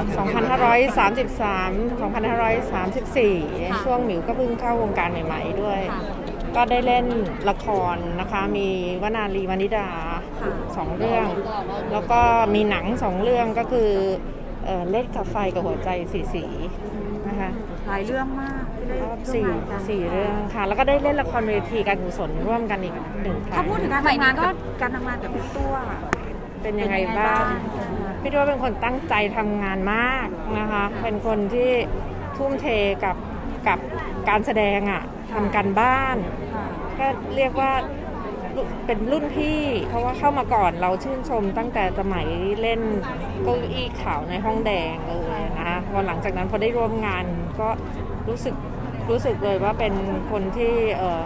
2533 2534ช่วงหมิวก็เพิ่งเข้าวงการใหม่ๆด้วยค่ะก็ได้เล่นละครนะคะ มีวนาลีวานิดาค่ะสองเรื่อง แล้วก็มีหนังสองเรื่องก็คือเอ่อเล่นกับไฟกับหัวใจสีสีนะคะหลายเรื่องมากที่ได้ร่วมสี่งานกันสี่เรื่องค่ะ แล้วก็ได้เล่นละครเวทีการกุศลร่วมกันอีกหนึ่งครั้ถ้างพูดถึงการทำงานก็การทำงานกับพี่ตัวเป็นยังไงบ้าง พี่ด้วยเป็นคนตั้งใจทำงานมากนะคะ เป็นคนที่ทุ่มเทกับกับการแสดงอะ่ะทำการบ้านค่ะก็ก็เรียกว่ารุ่นเป็นรุ่นพี่ เพราะว่าเข้ามาก่อนเราชื่นชมตั้งแต่สมัยเล่นเก้าอี้ขาวในห้องแดงเลยนะคะพอหลังจากนั้นพอได้ร่วมงานก็รู้สึกรู้สึกเลยว่าเป็นคนที่เอ่อ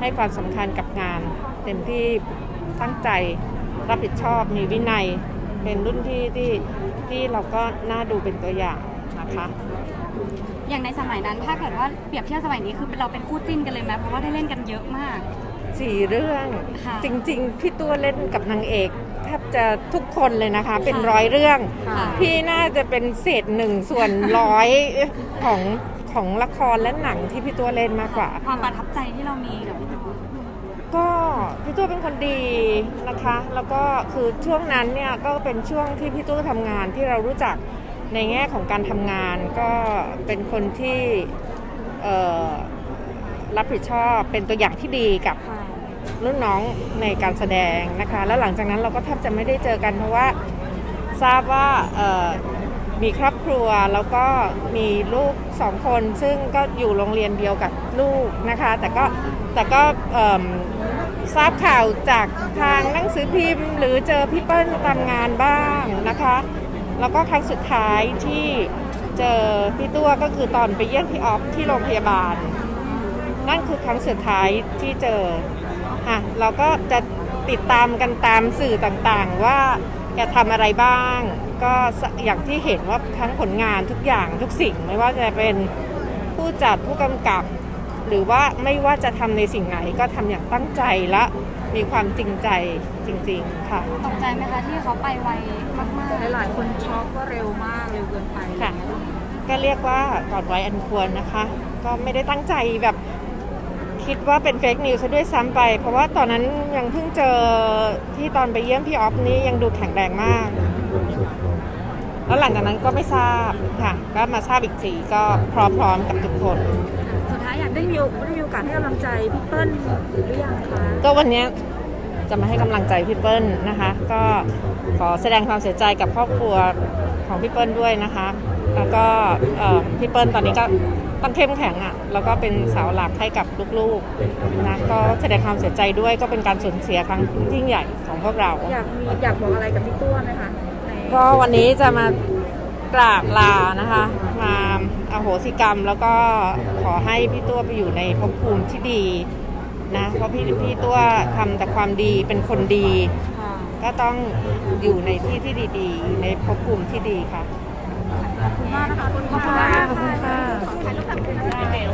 ให้ความสำคัญกับงานเต็มที่ตั้งใจรับผิดชอบมีวินัย เป็นรุ่นพี่ที่ที่เราก็น่าดูเป็นตัวอย่างนะคะ อย่างในสมัยนั้นถ้าเกิดว่าเปรียบเทียบสมัยนี้คือเราเป็นคู่จิ้นกันเลยไหมเพราะว่าได้เล่นกันเยอะมาก สี่เรื่องค่ะจริงๆ พี่ตัวเล่นกับนางเอกแทบจะทุกคนเลยนะคะ เป็นร้อยเรื่อง ค่ะ พี่น่าจะเป็นเศษหนึ่งส่วนร้อยของของละครและหนังที่พี่ตัวเล่นมากกว่า ความประทับใจที่เรามีกับพี่ตัว ก็พี่ตัวเป็นคนดีนะคะ แล้วก็คือช่วงนั้นเนี่ยก็เป็นช่วงที่พี่ตัวทำงานที่เรารู้จักในแง่ของการทำงานก็เป็นคนที่เอ่อรับผิดชอบเป็นตัวอย่างที่ดีกับค่ะรุ่นน้องในการแสดงนะคะ แล้วหลังจากนั้นเราก็แทบจะไม่ได้เจอกันเพราะว่าทราบว่าเอ่อมีครอบครัวแล้วก็มีลูกสองคน ซึ่งก็อยู่โรงเรียนเดียวกับลูกนะคะ แต่ก็ แต่ก็ทราบข่าวจากทางหนังสือพิมพ์ หรือเจอพี่เปิ้ลตามงานบ้างนะคะ แล้วก็ครั้งสุดท้ายที่เจอพี่ตัวก็คือตอนไปเยี่ยมพี่ออฟที่โรงพยาบาล นั่นคือครั้งสุดท้ายที่เจอค่ะเราก็จะติดตามกันตามสื่อต่างๆ ว่าแกทำอะไรบ้าง ก็อย่างที่เห็นว่าทั้งผลงานทุกอย่างทุกสิ่ง ไม่ว่าจะเป็นผู้จัดผู้กำกับ หรือว่าไม่ว่าจะทำในสิ่งไหนก็ทำอย่างตั้งใจและมีความจริงใจจริง ๆ ค่ะ ตกใจไหมคะที่เขาไปไวมากหลายๆคนช็อกว่าเร็วมากเร็วเกินไปค่ะก็เรียกว่าก่อนไว้อันควรนะคะ ก็ไม่ได้ตั้งใจแบบคิดว่าเป็นเฟกนิวส์ซะด้วยซ้ำไป เพราะว่าตอนนั้นยังเพิ่งเจอที่ตอนไปเยี่ยมพี่ออฟนี่ยังดูแข็งแรงมาก แล้วหลังจากนั้นก็ไม่ทราบค่ะ ก็มาทราบอีกทีก็พร้อมๆกับทุกคนสุดท้าย อยากได้มีได้มีโอกาสให้กำลังใจพี่เปิ้ลหรือยังคะก็วันเนี้ยจะมาให้กำลังใจพี่เปิ้ลนะคะ ก็ขอแสดงความเสียใจกับครอบครัวของพี่เปิ้ลด้วยนะคะ แล้วก็เอ่อพี่เปิ้ลตอนนี้ก็ต้องเข้มแข็งอะแล้วก็เป็นเสาหลักให้กับลูกๆนะก็แสดงความเสียใจด้วยก็เป็นการสูญเสียครั้งยิ่งใหญ่ของพวกเรา อยากมีอยากบอกอะไรกับพี่ตัวไหมคะใน ก็วันนี้จะมา กราบลานะคะ มาอาโหสิกรรมแล้วก็ขอให้พี่ตัวไปอยู่ในภพภูมิที่ดีนะ เพราะพี่พี่ตัวทำแต่ความดีเป็นคนดีค่ะก็ต้องอยู่ในที่ที่ดีๆ ในภพภูมิที่ดีค่ะ ขอบคุณมากนะคะขอบคุณค่ะ